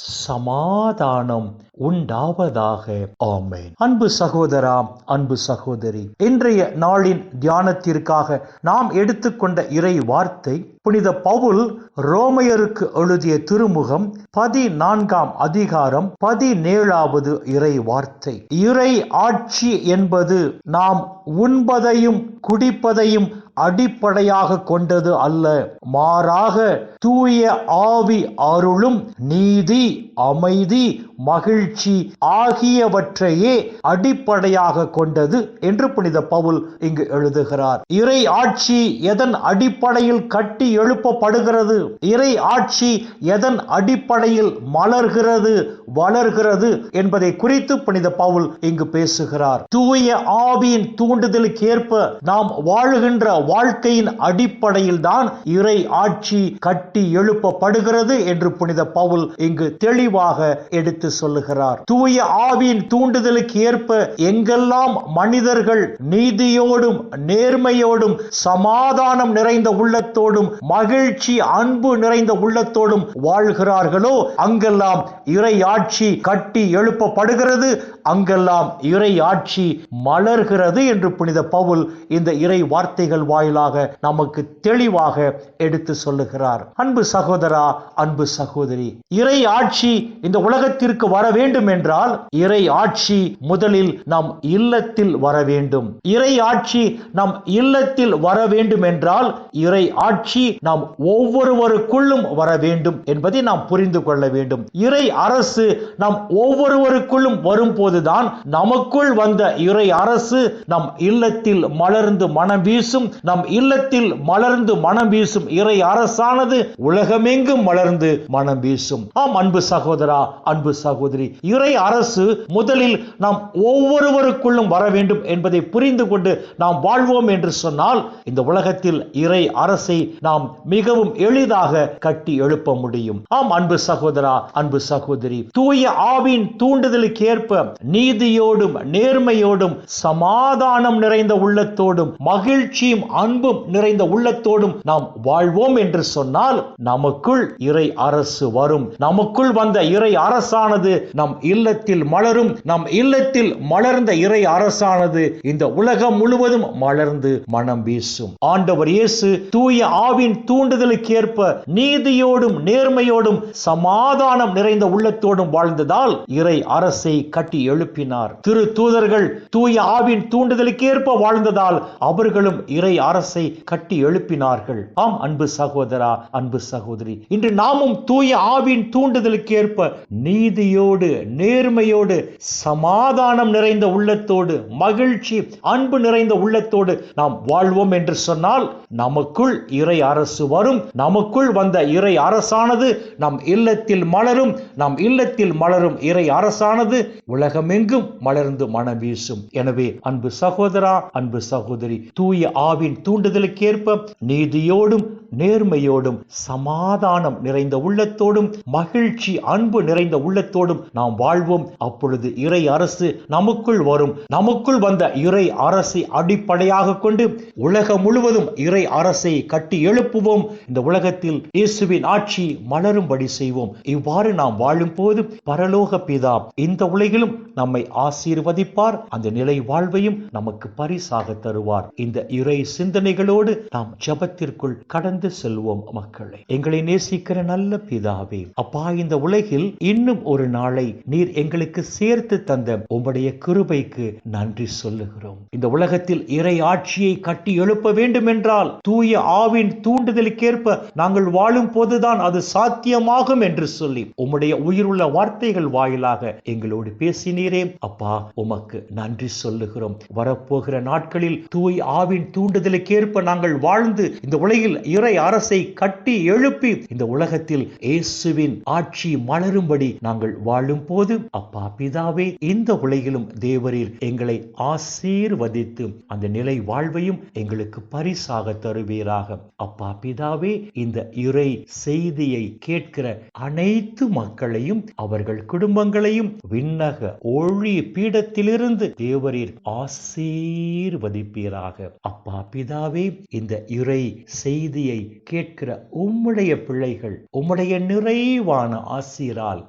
சமாதானம் உண்டாவதாக. ஆமேன். அன்பு சகோதரா அன்பு சகோதரி இன்றைய நாளின் தியானத்திற்காக நாம் எடுத்துக்கொண்ட இறை வார்த்தை புனித பவுல் ரோமையருக்கு எழுதிய திருமுகம் பதினான்காம் அதிகாரம் பதினேழாவது இறை வார்த்தை. இறை ஆட்சி என்பது நாம் உண்பதையும் குடிப்பதையும் அடிப்படையாக கொண்டது அல்ல. மாறாக தூய ஆவி அருளும் நீதி அமைதி மகிழ்ச்சி ஆகியவற்றையே அடிப்படையாக கொண்டது என்று புனித பவுல் இங்கு எழுதுகிறார். இறை ஆட்சி எதன் அடிப்படையில் கட்டி எழுப்பப்படுகிறது? இறை ஆட்சி எதன் அடிப்படையில் மலர்கிறது வளர்கிறது என்பதை குறித்து புனித பவுல் இங்கு பேசுகிறார். தூய ஆவியின் தூண்டுதலுக்கு ஏற்ப நாம் வாழுகின்ற வாழ்க்கையின் அடிப்படையில் தான் இறை ஆட்சி கட்டி எழுப்பப்படுகிறது என்று புனித பவுல் இங்கு தெளிவாக எடுத்து சொல்லுகிறார். தூய ஆவியின் தூண்டுதலுக்கு ஏற்ப எங்கெல்லாம் மனிதர்கள் நீதியோடும் நேர்மையோடும் சமாதானம் நிறைந்த உள்ளத்தோடும் மகிழ்ச்சி அன்பு நிறைந்த உள்ளத்தோடும் வாழ்கிறார்களோ அங்கெல்லாம் இறை ஆட்சி கட்டி எழுப்பப்படுகிறது அங்கெல்லாம் இறை ஆட்சி மலர்கிறது என்று புனித பவுல் இந்த இறை வார்த்தைகள் வாயிலாக நமக்கு தெளிவாக எடுத்து சொல்லுகிறார். அன்பு சகோதரா அன்பு சகோதரி இறை ஆட்சி இந்த உலகத்திற்கு வர வேண்டும் என்றால் இறை ஆட்சி முதலில் நம் இல்லத்தில் வர வேண்டும். இறை ஆட்சி நம் இல்லத்தில் வர வேண்டும் என்றால் இறை ஆட்சி நாம் ஒவ்வொருவருக்குள்ளும் வர வேண்டும் என்பதை நாம் புரிந்து கொள்ள வேண்டும். இறை அரசு நம் ஒவ்வொருவருக்குள்ளும் வரும்போதுதான் நமக்குள் வந்த இறை அரசு நம் இல்லத்தில் மலர்ந்து மனம் வீசும். நம் இல்லத்தில் மலர்ந்து மனம் வீசும் இறை அரசானது உலகமெங்கும் மலர்ந்து மனம் வீசும். ஆம் அன்பு சகோதரா அன்பு சகோதரா சகோதரி இறை அரசு முதலில் நாம் ஒவ்வொருவருக்குள்ளும் வர வேண்டும் என்பதை புரிந்து கொண்டு நாம் வாழ்வோம் என்று சொன்னால் இந்த உலகத்தில் இறை அரசை நாம் மிகவும் எளிதாக கட்டி எழுப்ப முடியும். ஆம் அன்பு சகோதரா அன்பு சகோதரி தூய ஆவின் தூண்டுதலுக்கு ஏற்ப நீதியோடும் நேர்மையோடும் சமாதானம் நிறைந்த உள்ளத்தோடும் மகிழ்ச்சியும் அன்பும் நிறைந்த உள்ளத்தோடும் நாம் வாழ்வோம் என்று சொன்னால் நமக்குள் இறை அரசு வரும். நமக்குள் வந்த இறை அரசானது அரசானது நம் இல்லத்தில் மலரும் நம் இல்லத்தில் மலர்ந்த இறை அரசானது. இந்த உலகம் முழுவதும் மலர்ந்து மனம் வீசும். ஆண்டவர் இயேசு தூய ஆவின் தூண்டுதலுக்கு ஏற்ப நீதியோடும் நேர்மையோடும் சமாதானம் நிறைந்த உள்ளத்தோடும் வாழ்ந்ததால் இறை அரசை கட்டி எழுப்பினார். திரு தூதர்கள் தூய ஆவின் தூண்டுதலுக்கு ஏற்ப வாழ்ந்ததால் அவர்களும் இறை அரசை கட்டி எழுப்பினார்கள். ஆம் அன்பு சகோதரா அன்பு சகோதரி இன்று நாமும் தூய ஆவின் தூண்டுதலுக்கு ஏற்ப நீதி நீதியோடு நேர்மையோடு சமாதானம் நிறைந்த உள்ளத்தோடு மகிழ்ச்சி அன்பு நிறைந்த உள்ளத்தோடு நாம் வாழ்வோம் என்று சொன்னால் நமக்குள் இறை அரசு வரும் நமக்குள் வந்த இறை அரசானது நம் இல்லத்தில் மலரும் நம் இல்லத்தில் மலரும் இறை அரசானது உலகமெங்கும் மலர்ந்து மனம் வீசும் எனவே அன்பு சகோதரா அன்பு சகோதரி தூய ஆவின் தூண்டுதலுக்கேற்ப நீதியோடும் நேர்மையோடும் சமாதானம் நிறைந்த உள்ளத்தோடும் மகிழ்ச்சி அன்பு நிறைந்த உள்ளத்தோடும் நாம் வாழ்வோம். அப்பொழுது இறை அரசு நமக்குள் வரும். நமக்குள் வந்த இறை அரசை அடிப்படையாக கொண்டு உலகம் முழுவதும் இறை அரசை கட்டி எழுப்புவோம். இந்த உலகத்தில் இயேசுவின் ஆட்சி மலரும்படி செய்வோம். இவ்வாறு நாம் வாழும் போது பரலோக பிதா இந்த உலகிலும் நம்மை ஆசீர்வதிப்பார். அந்த நிலை வாழ்வையும் நமக்கு பரிசாக தருவார். இந்த இறை சிந்தனைகளோடு நாம் ஜபத்திற்குள் கடந்து செல்வோம் மக்களை. எங்களை நேசிக்கிற நல்ல பிதாவே அப்பா இந்த உலகில் இன்னும் ஒரு ஒரு நாளை நீர் எங்களுக்கு சேர்த்து தந்த உம்முடைய கிருபைக்கு நன்றி சொல்லுகிறோம். இந்த உலகத்தில் இறை ஆட்சியை கட்டி எழுப்ப வேண்டும் என்றால் தூய ஆவின் தூண்டுதலுக்கேற்ப நாங்கள் வாழும் போதுதான் அது சாத்தியமாகும் என்று சொல்லி உம்முடைய உயிருள்ள வார்த்தைகள் வாயிலாக எங்களோடு பேசினீரே. அப்பா உமக்கு நன்றி சொல்லுகிறோம். வரப்போகிற நாட்களில் தூய் ஆவின் தூண்டுதலுக்கேற்ப நாங்கள் வாழ்ந்து இந்த உலகில் இறை அரசை கட்டி எழுப்பி இந்த உலகத்தில் இயேசுவின் ஆட்சி மலரும்படி நாங்கள் நாங்கள் வாழும் போது அப்பா பிதாவே இந்த உலகிலும் தேவரீர் எங்களை ஆசீர்வதித்து அந்த நிலை வாழ்வையும் எங்களுக்கு பரிசாக தருவீராக. அப்பா பிதாவே இந்த இறை செய்தியை கேட்கிற அனைத்து மக்களையும் அவர்கள் குடும்பங்களையும் விண்ணக ஒழி பீடத்திலிருந்து தேவரீர் ஆசீர்வதிப்பீராக. அப்பா பிதாவே இந்த இறை செய்தியை கேட்கிற உம்முடைய பிள்ளைகள் உம்முடைய நிறைவான ஆசீரால்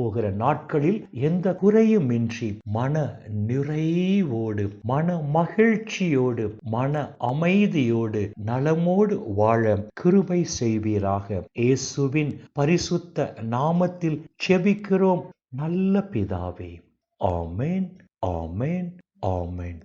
போகிற நாட்களில் எந்த குறையுமின்றி மன நிறைவோடு மன மகிழ்ச்சியோடு மன அமைதியோடு நலமோடு வாழ கிருபை செய்வீராக. இயேசுவின் பரிசுத்த நாமத்தில் செபிக்கிறோம் நல்ல பிதாவே ஆமேன் ஆமேன் ஆமேன்.